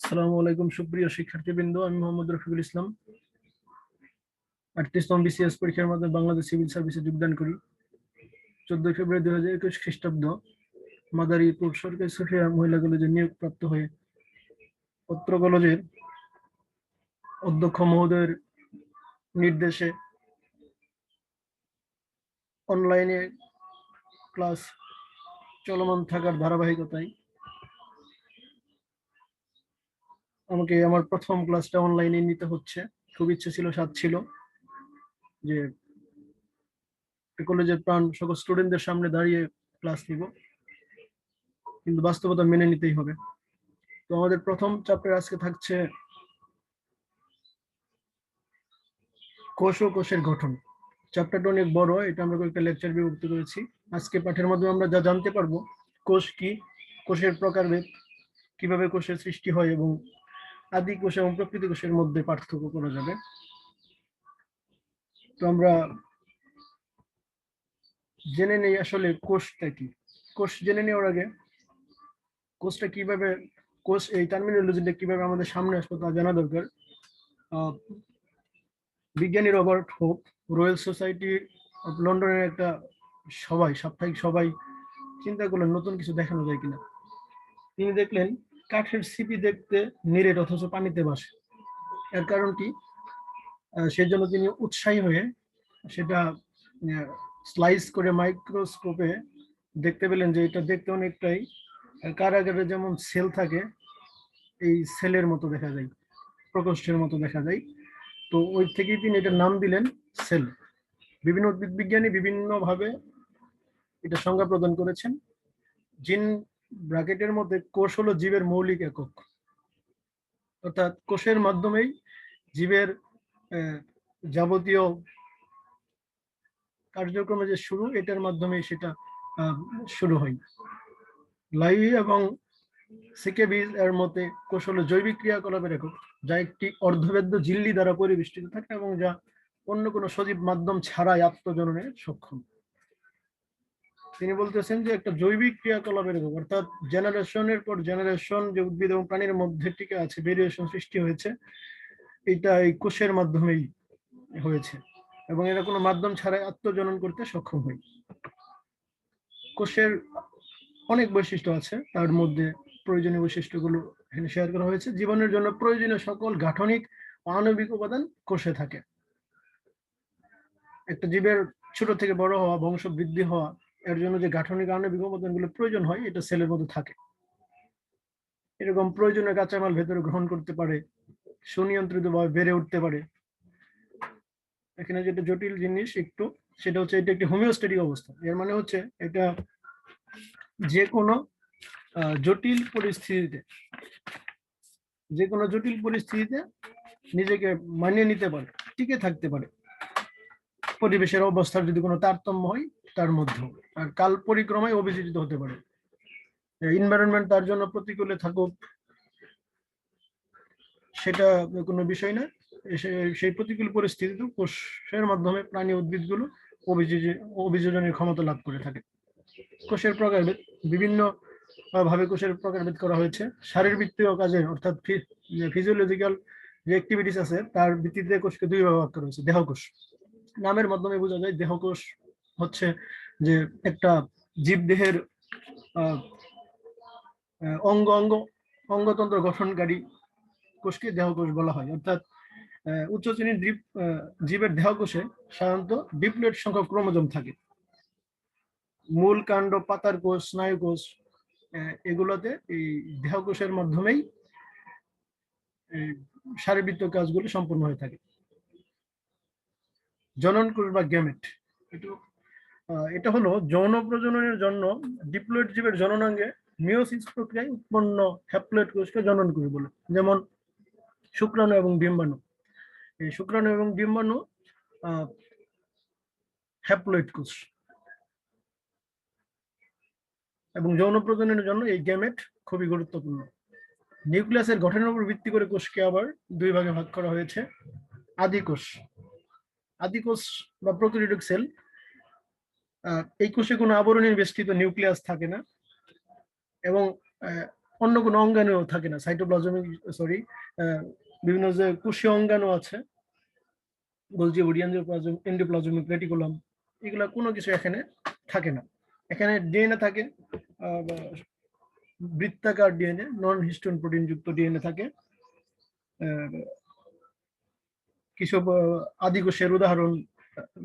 আসসালামু আলাইকুম, সুপ্রিয় শিক্ষার্থীবৃন্দ, আমি মোহাম্মদ রফিকুল ইসলাম। আটত্রিশতম বিসিএস পরীক্ষার মাধ্যমে বাংলাদেশ সিভিল সার্ভিসে যোগদান করি। চোদ্দই ফেব্রুয়ারি দুই হাজার একুশ খ্রিস্টাব্দ, মাদারীপুর সরকারি সুফিয়া মহিলা কলেজে নিয়োগ প্রাপ্ত হয়ে পত্র কলেজের অধ্যক্ষ মহোদয়ের নির্দেশে অনলাইনে ক্লাস চলমান থাকার ধারাবাহিকতায় আমাকে আমার প্রথম ক্লাসটা অনলাইনে নিতে হচ্ছে। খুব ইচ্ছে ছিল, স্বাদ ছিল যে কলেজের প্রাণ সকল স্টুডেন্টদের সামনে দাঁড়িয়ে ক্লাস নিব। কিন্তু বাস্তবতা মেনে নিতেই হবে। তো আমাদের প্রথম চ্যাপ্টার আজকে থাকছে কোষ ও কোষের গঠন। চ্যাপ্টারটা অনেক বড়, এটা আমরা কয়েকটা লেকচার বিভক্ত করেছি। আজকে পাঠের মাধ্যমে আমরা যা জানতে পারব, কোষ কি, কোষের প্রকারভেদ, কীভাবে কোষের সৃষ্টি হয় এবং আদি কোষ এবং প্রকৃতি কোষের মধ্যে পার্থক্য করা যাবে। তো আমরা জেনে নেই আসলে কোষটা কি। কোষ জেনে নেওয়ার আগে কোষটা কীভাবে, কোষ এই টার্মিনোলজিটা কীভাবে আমাদের সামনে আসবে তা জানা দরকার। বিজ্ঞানী Robert Hooke Royal Society of লন্ডনের একটা সবাই সাপ্তাহিক সবাই চিন্তা করলেন নতুন কিছু দেখানো যায় কিনা। তিনি দেখলেন কাঠের সিপি দেখতে নিরেট অথচ পানিতে বাসে এর কারণ কি? সেজন্য তিনি উৎসাহী হয়ে সেটা স্লাইস করে মাইক্রোস্কোপে দেখতে পেলেন যে এটা দেখতে অনেকটাই কারাগারে যেমন সেল থাকে, এই সেলের মতো দেখা যায়, প্রকোষ্ঠের মতো দেখা যায়। তো ওই থেকেই তিনি এটার নাম দিলেন সেল। বিভিন্ন উদ্ভিদ বিজ্ঞানী বিভিন্নভাবে এটা সংজ্ঞা প্রদান করেছেন। জিন ব্র্যাকেটের মধ্যে কোষ হলো জীবের মৌলিক একক। অর্থাৎ কোষের মাধ্যমেই জীবের যাবতীয় কার্যক্রমে যে শুরু, এটার মাধ্যমে সেটা শুরু হয়। লাই এবং এর মতে কোষ হলো জৈবিক ক্রিয়াকলাপের একক, যা একটি অর্ধবেদ্য ঝিল্লি দ্বারা পরিবেষ্টিত থাকে এবং যা অন্য কোনো সজীব মাধ্যম ছাড়াই আত্মজননে সক্ষম। তিনি বলতেছেন যে একটা জৈবিক ক্রিয়াকলাপের একক অর্থাৎ জেনারেশনের পর জেনারেশন যে উদ্ভিদ এবং প্রাণীর মধ্যে টিকে আছে ভেরিয়েশন সৃষ্টি হয়েছে, এটা এই কোষের মাধ্যমেই হয়েছে এবং এরা কোনো মাধ্যম ছাড়াই আত্মজনন করতে সক্ষম হয়। কোষের অনেক বৈশিষ্ট্য আছে, তার মধ্যে প্রয়োজনীয় বৈশিষ্ট্যগুলো এখানে শেয়ার করা হয়েছে। জীবনের জন্য প্রয়োজনীয় সকল গাঠনিক আণবিক উপাদান কোষে থাকে। একটা জীবের ছোট থেকে বড় হওয়া বংশ বৃদ্ধি হওয়া এর জন্য যে গাঠনিক আণবিক উপাদানগুলো প্রয়োজন হয়, এটা সেলের মধ্যে থাকে। এরকম প্রয়োজনীয় কাঁচামাল ভেতরে গ্রহণ করতে পারে সুনিয়ন্ত্রিত ভাবে বেড়ে উঠতে পারে। এখানে যেটা জটিল জিনিস একটু, সেটা হচ্ছে এটা একটি হোমিওস্ট্যাটিক অবস্থা। এর মানে হচ্ছে এটা যে কোনো জটিল পরিস্থিতিতে যে কোনো জটিল পরিস্থিতিতে নিজেকে মানিয়ে নিতে পারে, টিকে থাকতে পারে। পরিবেশের অবস্থার যদি কোনো তারতম্য হয় তার মধ্যেও। আর কাল পরিক্রমায় অভিযোজিত হতে পারে। ইনভায়রনমেন্ট তার জন্য প্রতিকূলে থাকুক, সেটা কোনো বিষয় না। সেই প্রতিকূল পরিস্থিতিতে কোষের মাধ্যমে প্রাণী উদ্ভিদগুলো অভিযোজন অভিযোজনের ক্ষমতা লাভ করে থাকে। কোষের প্রকারভেদ, বিভিন্ন ভাবে কোষের প্রকারভেদ করা হয়েছে। শারীরবৃত্তীয় কাজে অর্থাৎ ফিজিওলজিক্যাল যে অ্যাক্টিভিটিস আছে, তার ভিত্তিতে কোষকে দুই ভাগ করা হয়েছে। দেহকোষ। নামের মাধ্যমে বোঝা যায়, দেহকোষ হচ্ছে যে একটা জীবদেহের অঙ্গ অঙ্গ অঙ্গতন্ত্র গঠনকারী কোষকে দেহকোষ বলা হয়। অর্থাৎ উচ্চ শ্রেণির আহ, জীবের দেহকোষে সাধারণত ডিপ্লেট সংখ্যক ক্রোমোজোম থাকে। মূল কাণ্ড পাতার কোষ স্নায়ু কোষ আহ, এগুলোতে এই দেহকোষের মাধ্যমেই এই শারীরবৃত্তীয় কাজগুলি সম্পন্ন হয়ে থাকে। জনন কোষ বা গ্যামেট এটা এটা হলো যৌন প্রজননের জন্য ডিপ্লয়েড জীবের জননাঙ্গে মিওসিস প্রক্রিয়ায় উৎপন্ন হ্যাপ্লয়েড কোষকে জনন কোষ বলে, যেমন শুক্রাণু এবং ডিম্বাণু। এই শুক্রাণু এবং ডিম্বাণু হ্যাপ্লয়েড কোষ। এবং যৌন প্রজননের জন্য এই গ্যামেট খুবই গুরুত্বপূর্ণ। নিউক্লিয়াসের গঠনের উপর ভিত্তি করে কোষকে আবার দুই ভাগে ভাগ করা হয়েছে। আদি কোষ। আদি কোষ বা প্রোক্যারিওটিক সেল এই কোষে কোনো আবরণীর বেষ্টিত নিউক্লিয়াস থাকে না এবং অন্য কোনো অঙ্গাণু থাকে না। সাইটোপ্লাজমিক সরি বিভিন্ন যে কোষীয় অঙ্গাণু আছে বলছি এন্ডোপ্লাজম এন্ডোপ্লাজমিক রেটিকুলাম এগুলা কোনো কিছু এখানে থাকে না। এখানে ডিএনএ থাকে বৃত্তাকার ডিএনএ নন হিস্টোন প্রোটিন যুক্ত ডিএনএ থাকে। কিছু আদিকোষের উদাহরণ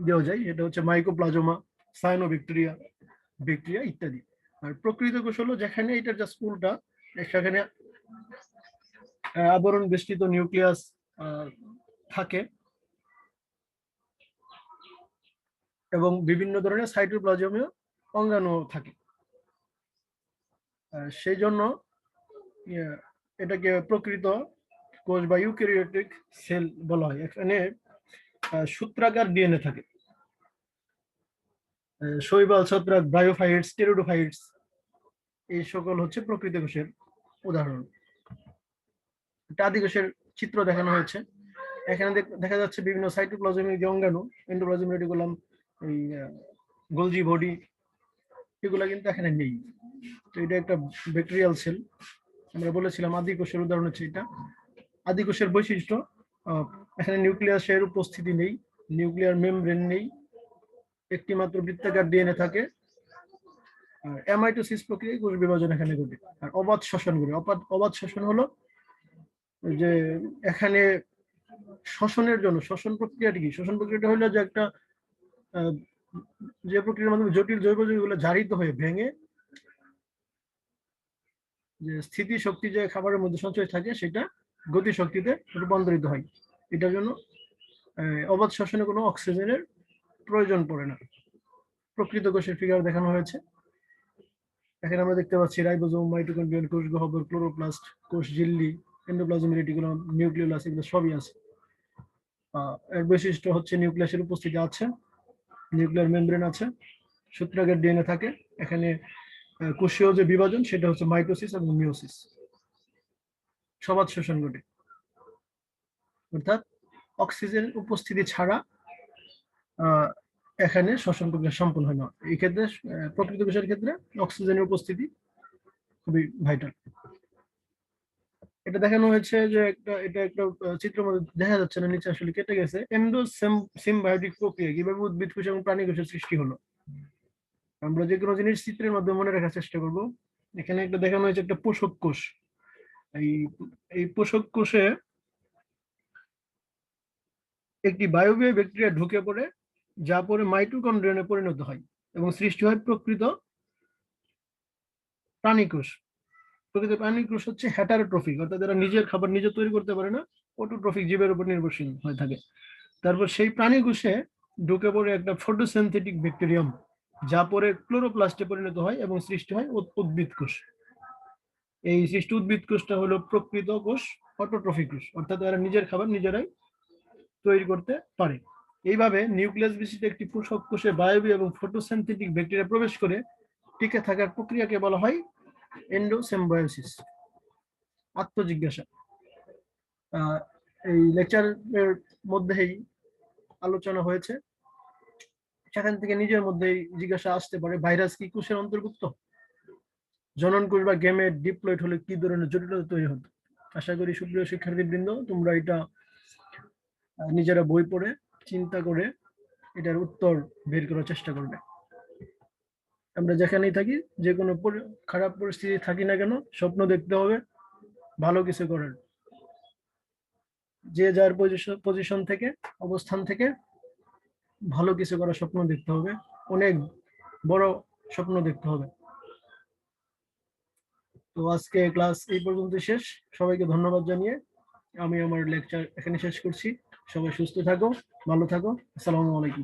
দেওয়া যায়, এটা হচ্ছে মাইকোপ্লাজমা সাইনো ভিক্টোরিয়া ব্যাকটেরিয়া ইত্যাদি। আর প্রকৃত কোষ হলো যেখানে এটার যে স্কুলটা সেখানে আবরণ বেষ্টিত নিউক্লিয়াস থাকে। এবং বিভিন্ন ধরনের সাইটোপ্লাজমীয় অঙ্গাণু থাকে। সেই জন্য ইয়ে, এটাকে প্রকৃত কোষ বা ইউক্যারিওটিক সেল বলা হয়। এখানে আহ, সূত্রাকার ডিএনএ থাকে। শৈবাল, ছত্রাক ব্রায়োফাইটস টেরোডোফাইটস এই সকল হচ্ছে প্রকৃত কোষের উদাহরণ। এটা আদি কোষের চিত্র দেখানো হয়েছে। এখানে দেখ- যাচ্ছে বিভিন্ন সাইটোপ্লাজমিক যে অঙ্গাণু এন্ডোপ্লাজম রেটিকুলাম এই গোলজি বডি এগুলা কিন্তু এখানে নেই। তো এটা একটা ব্যাকটেরিয়াল সেল আমরা বলেছিলাম আদি কোষের উদাহরণ হচ্ছে এটা। আদি কোষের বৈশিষ্ট্য এখানে নিউক্লিয়াসের উপস্থিতি নেই নিউক্লিয়ার মেমব্রেন নেই একটি মাত্র বৃত্তাকার ডিএনএ থাকে। আর অ্যামাইটোসিস প্রক্রিয়ায় কোষ বিভাজন এখানে ঘটে। আর অবাধ শ্বসন ঘটে। অবাধ শ্বসন হলো যে এখানে শ্বসনের জন্য, শ্বসন প্রক্রিয়াটি কি? শ্বসন প্রক্রিয়াটা হলো যে একটা যে প্রক্রিয়ার মাধ্যমে জটিল জৈব যৌগগুলো জারিত হয়ে ভেঙে যে স্থিতি শক্তি যে খাবারের মধ্যে সঞ্চয় থাকে, সেটা গতি শক্তিতে রূপান্তরিত হয়। এটার জন্য অবাধ শ্বসনে কোনো অক্সিজেনের প্রয়োজন পড়ে না। প্রকৃত কোষের ফিগার দেখানো হয়েছে। এখানে আমরা দেখতে পাচ্ছি রাইবোজোম মাইটোকন্ড্রিয়াল কোষ গহ্বর, ক্লোরোপ্লাস্ট কোষ ঝিল্লি এন্ডোপ্লাজম, রেটিকুলাম, নিউক্লিওলাস এগুলো সবই আছে। এর বৈশিষ্ট্য হচ্ছে নিউক্লিয়াসের উপস্থিতি আছে, নিউক্লিয়ার মেমব্রেন আছে, সূত্রাগের ডিএনএ থাকে। এখানে কোষীয় যে বিভাজন সেটা হচ্ছে মাইটোসিস এবং মিওসিস সবাদ শোষণ ঘটে। অর্থাৎ অক্সিজেন উপস্থিতি ছাড়া এখানে শ্বসন প্রক্রিয়া সম্পন্ন হয় না। এই ক্ষেত্রে প্রকৃত বিষয়ের ক্ষেত্রে অক্সিজেনের উপস্থিতি খুবই ভাইটাল এটা দেখানো হয়েছে যে একটা, এটা একটা চিত্র মধ্যে দেখা যাচ্ছে না, নিচে আসলে কেটে গেছে। এন্ডো সিম্বায়োটিক প্রক্রিয়া, কীভাবে উদ্ভিদ কোষ এবং প্রাণী কোষের সৃষ্টি হলো? আমরা যে কোনো জিনিস চিত্রের মাধ্যমে মনে রাখার চেষ্টা করব। এখানে একটা দেখানো হয়েছে একটা পোষক কোষ। এই এই পোষক কোষে একটি বায়বীয় ব্যাকটেরিয়া ঢুকে পড়ে যা পরে মাইটোকন্ড্রিয়ানে পরিণত হয় এবং সৃষ্টি হয় প্রকৃত প্রাণীকোষ। প্রকৃত প্রাণীকোষ হচ্ছে হ্যাটারোট্রফিক অর্থাৎ যারা নিজের খাবার নিজে তৈরি করতে পারে না অটোট্রফিক জীবের উপর নির্ভরশীল হয়ে থাকে। তারপর সেই প্রাণীকোষে ঢুকে পড়ে একটা ফটোসিনথেটিক ব্যাকটেরিয়াম যা পরে ক্লোরোপ্লাস্টে পরিণত হয় এবং সৃষ্টি হয় উদ্ভিদ কোষ। এই সৃষ্টি উদ্ভিদ কোষটা হলো প্রকৃত কোষ অটোট্রফিক কোষ, অর্থাৎ তারা নিজের খাবার নিজেরাই তৈরি করতে পারে। এইভাবে নিউক্লিয়াস বিশিষ্ট একটি পোষক কোষে বায়বীয় এবং ফটোসিনথেটিক ব্যাকটেরিয়া প্রবেশ করে টিকে থাকার প্রক্রিয়াকে বলা হয় এন্ডোসেম্বায়োসিস আত্মজিজ্ঞাসা। এই লেকচারের মধ্যেই আলোচনা হয়েছে। সেখান থেকে নিজের মধ্যেই জিজ্ঞাসা আসতে পারে, ভাইরাস কি কোষের অন্তর্ভুক্ত? জনন কোষ বা গেমের ডিপ্লয়েড হলে কি ধরনের জটিলতা তৈরি হতো? আশা করি সুপ্রিয় শিক্ষার্থীবৃন্দ, তোমরা এটা নিজেরা বই পড়ে চিন্তা করে এটার উত্তর বের করার চেষ্টা করবে। আমরা যেখানেই থাকি, যে কোনো খারাপ পরিস্থিতি থাকি না কেন, স্বপ্ন দেখতে হবে, ভালো কিছু করার। যে যার পজিশন থেকে, অবস্থান থেকে ভালো কিছু করার স্বপ্ন দেখতে হবে, অনেক বড় স্বপ্ন দেখতে হবে। তো আজকে ক্লাস এই পর্যন্ত শেষ। সবাইকে ধন্যবাদ জানিয়ে আমি আমার লেকচার এখানে শেষ করছি। সবাই সুস্থ থাকো ভালো থাকো। আসসালামু আলাইকুম।